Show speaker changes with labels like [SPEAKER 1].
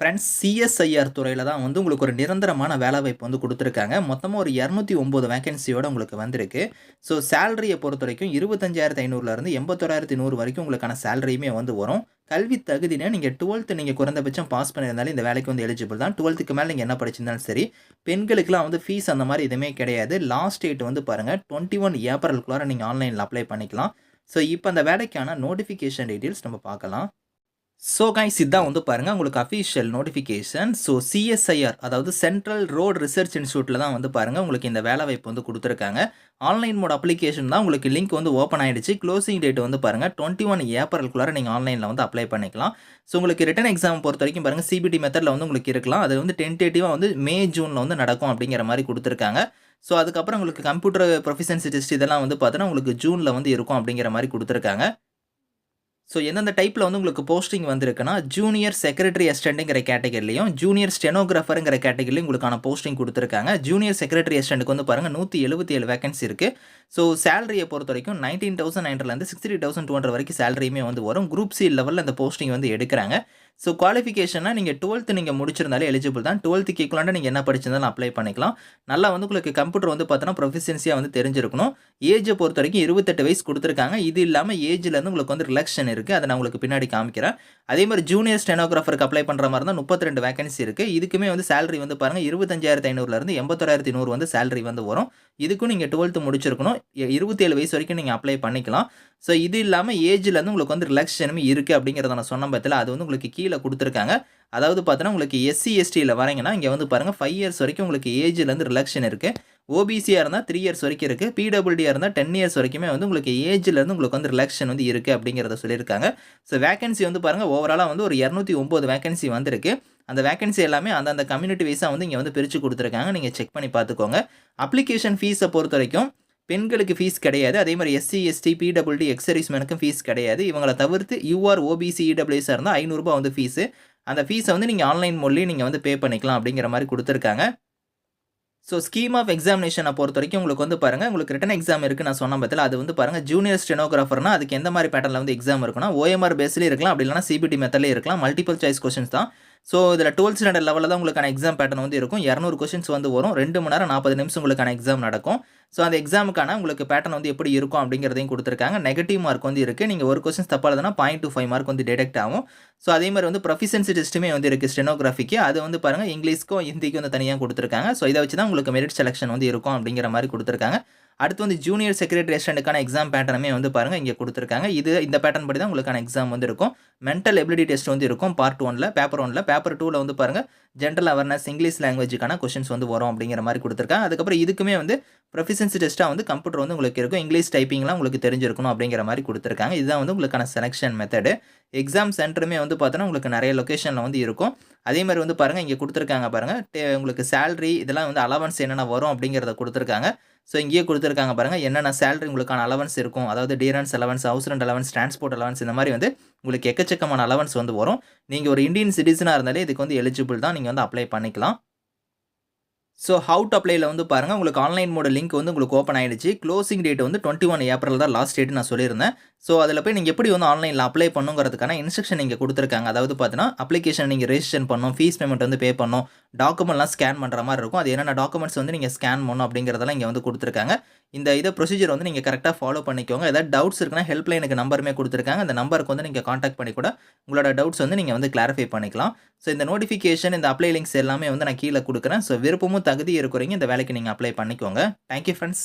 [SPEAKER 1] Friends CSIR துறையில் தான் வந்து உங்களுக்கு ஒரு நிரந்தரமான வேலைவாய்ப்பு வந்து கொடுத்துருக்காங்க. மொத்தமாக ஒரு இரநூத்தி ஒம்பது வேகன்சியோடு உங்களுக்கு வந்திருக்கு. ஸோ சேலரியை பொறுத்த வரைக்கும் இருபத்தஞ்சாயிரத்து ஐநூறுலேருந்து எண்பத்தோராயிரத்தி நூறு வரைக்கும் உங்களுக்கான சேலரியுமே வந்து வரும். கல்வி தகுதினா நீங்கள் டுவெல்த்து நீங்கள் குறைந்தபட்சம் பாஸ் பண்ணியிருந்தாலும் இந்த வேலைக்கு வந்து எலிஜிபிள் தான். டுவெல்த்துக்கு மேலே நீங்கள் என்ன படிச்சிருந்தாலும் சரி பெண்களுக்குலாம் வந்து ஃபீஸ் அந்த மாதிரி எதுவுமே கிடையாது. லாஸ்ட் டேட் வந்து பாருங்கள் டுவெண்ட்டி ஒன் ஏப்ரலுக்குள்ளார நீங்கள் ஆன்லைனில் அப்ளை பண்ணிக்கலாம். ஸோ இப்போ அந்த வேலைக்கான நோட்டிஃபிகேஷன் டீட்டெயில்ஸ் நம்ம பார்க்கலாம். ஸோ கைஸ் இதான் வந்து பாருங்கள் உங்களுக்கு அஃபீஷியல் நோட்டிஃபிகேஷன் ஸோ சிஎஸ்ஐஆர் அதாவது சென்ட்ரல் ரோட் ரிசர்ச் இன்ஸ்டியூட்டில் தான் வந்து பாருங்கள் உங்களுக்கு இந்த வேலை வாய்ப்பு வந்து கொடுத்துருக்காங்க. ஆன்லைன் மோட் அப்ளிகேஷன் தான் உங்களுக்கு லிங்க் வந்து ஓப்பன் ஆகிடுச்சு க்ளோசிங் டேட் வந்து பாருங்கள் டுவெண்ட்டி ஒன் ஏப்ரலுக்குள்ளார நீங்கள் ஆன்லைனில் வந்து அப்ளை பண்ணிக்கலாம். ஸோ உங்களுக்கு ரிட்டன் எக்ஸாம் பொறுத்த வரைக்கும் பாருங்கள் சிபிடி மெத்தடில் வந்து உங்களுக்கு இருக்கலாம். அது வந்து டென்டேட்டிவாக வந்து மே ஜூனில் வந்து நடக்கும் அப்படிங்கிற மாதிரி கொடுத்துருக்காங்க. ஸோ அதுக்கப்புறம் உங்களுக்கு கம்ப்யூட்டர் ப்ரொஃபிஷன்சி டெஸ்ட் இதெல்லாம் வந்து பார்த்தோன்னா உங்களுக்கு ஜூனில் வந்து இருக்கும் அப்படிங்கிற மாதிரி கொடுத்துருக்காங்க. ஸோ எந்தெந்த டைப்பில் வந்து உங்களுக்கு போஸ்டிங் வந்திருக்குன்னா ஜூனியர் செக்ரட்டரி அசிஸ்டண்ட்டுங்கிற கேட்டகரிலையும் ஜூனியர் ஸ்டெனோகிராஃபருங்கிற கேட்டகரிலையும் உங்களுக்கான போஸ்டிங் கொடுத்துருக்காங்க. ஜூனியர் செக்ரட்டரி அசிஸ்டண்ட்டுக்கு வந்து பாருங்கள் நூற்றி எழுபத்தி ஏழு வேகன்சி இருக்குது ஸோ சேலரியை பொறுத்த வரைக்கும் நைன்டீன் தௌசண்ட் நைன்லேருந்து சிக்ஸ்டி தௌசண்ட் டூ ஹண்ட்ரட் வரைக்கும் சேலரியுமே வந்து வரும். குரூப் சி லெவலில் அந்த போஸ்டிங் வந்து எடுக்கிறாங்க. ஸோ குவாலிஃபிகேஷனாக நீங்கள் டுவெல்த்து நீங்கள் முடிச்சிருந்தாலே எலிஜிபிள் தான். டுவெல்த்துக்கு ஈக்குவலாக நீங்கள் என்ன படிச்சிருந்தாலும் அப்ளை பண்ணிக்கலாம். நல்லா வந்து உங்களுக்கு கம்ப்யூட்டர் வந்து பார்த்தோன்னா ப்ரொஃபிஷியன்சியாக வந்து தெரிஞ்சிருக்கணும். ஏஜை பொறுத்த வரைக்கும் இருபத்தெட்டு வயசு கொடுத்துருக்காங்க. இது இல்லாமல் ஏஜ்லேருந்து உங்களுக்கு வந்து ரிலக்ஷன் இருக்குது அதை நான் உங்களுக்கு பின்னாடி காமிக்கிறேன். அதே மாதிரி ஜூனியர் ஸ்டெனோகிராஃபருக்கு அப்ளை பண்ணுற மாதிரி தான் முப்பத்தி ரெண்டு வேகன்சி இருக்குது இதுக்குமே வந்து சேலரி வந்து பாருங்கள் இருபத்தஞ்சாயிரத்து ஐநூறுலேருந்து எண்பத்தோராயிரத்தி நூறு வந்து சேலரி வந்து வரும். இதுக்கும் நீங்கள் டுவெல்த்து முடிச்சிருக்கணும். இருபத்தேழு வயசு வரைக்கும் நீங்கள் அப்ளை பண்ணிக்கலாம். ஸோ இது இல்லாமல் ஏஜ்லேருந்து உங்களுக்கு வந்து ரிலாக்ஸேஷனும் இருக்குது அப்படிங்கிறத நான் சொன்ன பத்தில் அது வந்து உங்களுக்கு கீழே கொடுத்துருக்காங்க. அதாவது பார்த்தோன்னா உங்களுக்கு எஸ்சி எஸ்டியில் வரீங்கன்னா இங்கே வந்து பாருங்கள் ஃபைவ் இயர்ஸ் வரைக்கும் உங்களுக்கு ஏஜ்லேருந்து ரிலாக்ஷன் இருக்குது ஓபிசியாக இருந்தால் த்ரீ இயர்ஸ் வரைக்கும் இருக்குது பிடபிள்டியாக இருந்தால் டென் இயர்ஸ் வரைக்குமே வந்து உங்களுக்கு ஏஜ்லேருந்து உங்களுக்கு வந்து ரிலாக்ஷன் வந்து இருக்குது அப்படிங்கிறத சொல்லியிருக்காங்க. ஸோ வேகன்சி வந்து பாருங்கள் ஓவராலாக வந்து ஒரு இரநூத்தி ஒம்பது வேகன்சி வந்திருக்கு. அந்த வேகன்சி எல்லாமே அந்தந்த கம்யூனிட்டி வைஸாக வந்து இங்கே வந்து பிரித்து கொடுத்துருக்காங்க. நீங்கள் செக் பண்ணி பார்த்துக்கோங்க. அப்ளிகேஷன் ஃபீஸை பொறுத்த வரைக்கும் பெண்களுக்கு ஃபீஸ் கிடையாது. அதே மாதிரி எஸ்சி எஸ்டி பிடபிள்டி எக்ஸரிஸ்மேனுக்கும் ஃபீஸ் கிடையாது. இவங்களை தவிர்த்து யூஆர் ஓபிசி இருந்தால் ஐநூறுரூபா வந்து ஃபீஸு அந்த ஃபீஸை வந்து நீங்கள் ஆன்லைன் மூலியம் நீங்கள் வந்து பே பண்ணிக்கலாம் அப்படிங்கிற மாதிரி கொடுத்துருக்காங்க. ஸோ ஸ்கீம் ஆஃப் எக்ஸாமினேஷனை பொறுத்த வரைக்கும் உங்களுக்கு வந்து பாருங்கள் உங்களுக்கு ரிட்டன் எக்ஸாம் இருக்குது நான் சொன்ன பற்றில அது வந்து பாருங்கள் ஜூனியர் ஸ்டெனோகிராஃபர்னா அதுக்கு எந்த மாதிரி பேட்டர்னில் வந்து எக்ஸாம் இருக்குன்னா ஓஎம்ஆர் பேஸ்லேயே இருக்கலாம். அப்படி இல்லைனா சிபிடி மெத்தட்லேயே இருக்கலாம். மல்டிபிள் சாய்ஸ் கொஸ்டின்ஸ் தான். ஸோ இதில் டுவெல்த் ஸ்டாண்டர்ட் லெவலில் தான் உங்களுக்கான எக்ஸாம் பேட்டர்ன் வந்து இருக்கும். இரநூறு கொஸ்டின்ஸ் வந்து வரும். ரெண்டு மணி நேரம் நாற்பது நிமிஷம் உங்களுக்கான எக்ஸாம் நடக்கும். ஸோ அந்த எக்ஸாமுக்கான உங்களுக்கு பேட்டர்ன் வந்து எப்படி இருக்கும் அப்படிங்கிறதையும் கொடுத்துருக்காங்க. நெகட்டிவ் மார்க் வந்து இருக்குது நீங்கள் ஒரு கொஸ்டின்ஸ் தப்பாக எழுதுனா பாயிண்ட் டூ ஃபைவ் மார்க் வந்து டிடெக்ட் ஆகும். ஸோ அதே மாதிரி வந்து ப்ரொஃபிஷன்சி டெஸ்ட்டுமே வந்து இருக்குது ஸ்டெனோகிராஃபிக்கு அது வந்து பாருங்கள் இங்கிலீஷ்க்கும் ஹிந்திக்கும் வந்து தனியாக கொடுத்துருக்காங்க. ஸோ இதை வச்சு தான் உங்களுக்கு மெரிட் செலெக்ஷன் வந்து இருக்கும் அப்படிங்கிற மாதிரி கொடுத்துருக்காங்க. அடுத்து வந்து ஜூனியர் செக்ரட்டரி அசிஸ்டண்ட்டுக்கான எக்ஸாம் பேட்டர்னுமே வந்து பாருங்கள் இங்கே கொடுத்துருக்காங்க. இது இந்த பேட்டர்ன் படி தான் உங்களுக்கான எக்ஸாம் வந்து இருக்கும். மென்டல் எபிலிட்டி டெஸ்ட் வந்து இருக்கும் பார்ட் ஒனில் பேப்பர் ஒனில் பேப்பர் டூவில் வந்து பாருங்கள் ஜென்ரல் அவேர்னஸ் இங்கிலீஷ் லாங்குவேஜுக்கான கொஷின்ஸ் வந்து வரும் அப்படிங்கிற மாதிரி கொடுத்துருக்காங்க. அதுக்கப்புறம் இதுக்குமே வந்து ப்ரொஃபிஷன்சி டெஸ்ட்டாக வந்து கம்ப்யூட்டர் வந்து உங்களுக்கு இருக்கும். இங்கிலீஷ் டைப்பிங்லாம் உங்களுக்கு தெரிஞ்சிருக்கணும் அப்படிங்கிற மாதிரி கொடுத்துருக்காங்க. இதுதான் வந்து உங்களுக்கான செலெக்ஷன் மெத்தடு எக்ஸாம் சென்டருமே வந்து பார்த்தோன்னா உங்களுக்கு நிறைய லொக்கேஷனில் வந்து இருக்கும். அதே மாதிரி வந்து பாருங்கள் இங்கே கொடுத்துருக்காங்க பாருங்கள் உங்களுக்கு சேலரி இதெல்லாம் வந்து அலவன்ஸ் என்னென்ன வரும் அப்படிங்கிறத கொடுத்துருக்காங்க. ஸோ இங்கேயே கொடுத்துருக்காங்க பாருங்கள் என்னென்ன சேலரி உங்களுக்கான அலவன்ஸ் இருக்கும். அதாவது dearness allowance house rent allowance transport allowance இந்த மாதிரி வந்து உங்களுக்கு எக்கச்சக்கமான அலவன்ஸ் வந்து வரும். நீங்கள் ஒரு இந்தியன் சிட்டிசனாக இருந்தாலே இதுக்கு வந்து எலிஜிபிள் தான். நீங்கள் வந்து அப்ளை பண்ணிக்கலாம். ஸோ ஹவு டு அப்ளைல வந்து பாருங்கள் உங்களுக்கு ஆன்லைன் மோட லிங்க் வந்து உங்களுக்கு ஓப்பன் ஆயிடுச்சு. க்ளோசிங் டேட் வந்து டுவெண்ட்டி ஒன் ஏப்ரல் தான் லாஸ்ட் டேட் நான் சொல்லியிருந்தேன். ஸோ அதில் போய் நீங்கள் எப்படி வந்து ஆன்லைனில் அப்ளை பண்ணுங்கிறதுக்கான இன்ஸ்ட்ரக்ஷன் நீங்கள் கொடுத்துருக்காங்க. அதாவது பார்த்தீங்கன்னா அப்ளிகேஷன் நீங்கள் ரெஜிஸ்டர் பண்ணணும் ஃபீஸ் பேமெண்ட் வந்து பே பண்ணணும் டாக்குமெண்ட்லாம் ஸ்கேன் பண்ணுற மாதிரி இருக்கும். அது என்னென்ன டாக்குமெண்ட்ஸ் வந்து நீங்கள் ஸ்கேன் பண்ணணும் அப்படிங்கிறதெல்லாம் இங்கே வந்து கொடுத்துருக்காங்க. இந்த இதை ப்ரொசீஜர் வந்து நீங்கள் கரெக்டாக ஃபாலோ பண்ணிக்கோங்க. ஏதாவது டவுட்ஸ் இருக்குன்னா ஹெல்ப்லைனுக்கு நம்பருமே கொடுத்துருக்காங்க. அந்த நம்பருக்கு வந்து நீங்கள் காண்டாக்ட் பண்ணி கூட உங்களோட டவுட்ஸ் வந்து நீங்கள் வந்து கிளாரிஃபை பண்ணிக்கலாம். ஸோ இந்த நோட்டிஃபிகேஷன் இந்த அப்ளை லிங்க்ஸ் எல்லாமே வந்து நான் கீழே கொடுக்குறேன். ஸோ விருப்பமும் தகுதி இருக்கிறீங்க இந்த வேலைக்கு நீங்கள் அப்ளை பண்ணிக்கோங்க. Thank you friends